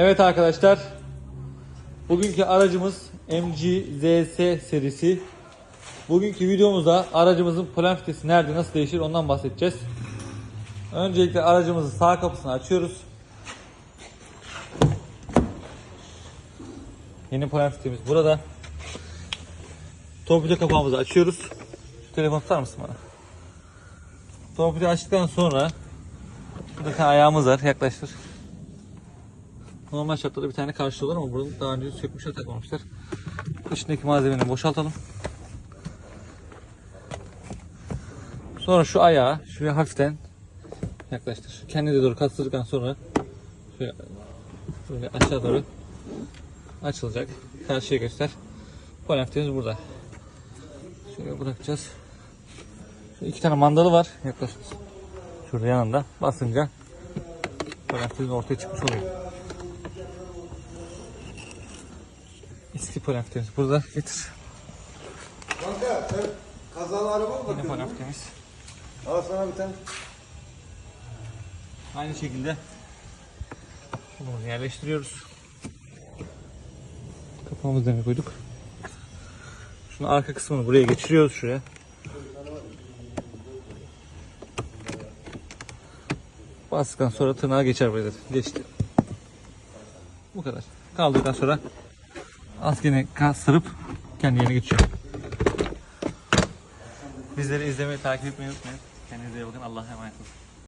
Evet arkadaşlar. Bugünkü aracımız MG ZS serisi. Bugünkü videomuzda aracımızın plan fitesi nerede nasıl değişir ondan bahsedeceğiz. Öncelikle aracımızın sağ kapısını açıyoruz. Yeni plan fitemiz burada. Torpido kapağımızı açıyoruz. Şu telefonu tutar mısın bana? Torpido açtıktan sonra burada ayağımız var yaklaştır. Normal şartlarda bir tane karşılıyorlar ama bunu daha önce sökmüşler takmamışlar. İçindeki malzemeleri boşaltalım. Sonra şu ayağı şuraya hafiften yaklaştır. Kendine doğru kastırdıktan sonra şöyle böyle aşağı doğru açılacak. Karşıya göster. Polenftemiz burada. Şöyle bırakacağız. Şu iki tane mandalı var. Yaklaşık. Şurada yanında. Basınca polenftemiz ortaya çıkmış oluyor. Eski polenftemiz burada. Getir. Kanka sen kazalı araba mı Yine bakıyorsun? polenftemiz. Al sana bir tane. Aynı şekilde bunu yerleştiriyoruz. Kapağımızı demir koyduk. Şunu arka kısmını buraya geçiriyoruz şuraya. Bastıktan sonra tırnağa geçer zaten. Geçti. Bu kadar. Kaldıktan sonra askene kastırıp kendi yerine geçiyor. Bizleri izlemeyi, takip etmeyi unutmayın. Kendinize iyi bakın. Allah'a emanet olun.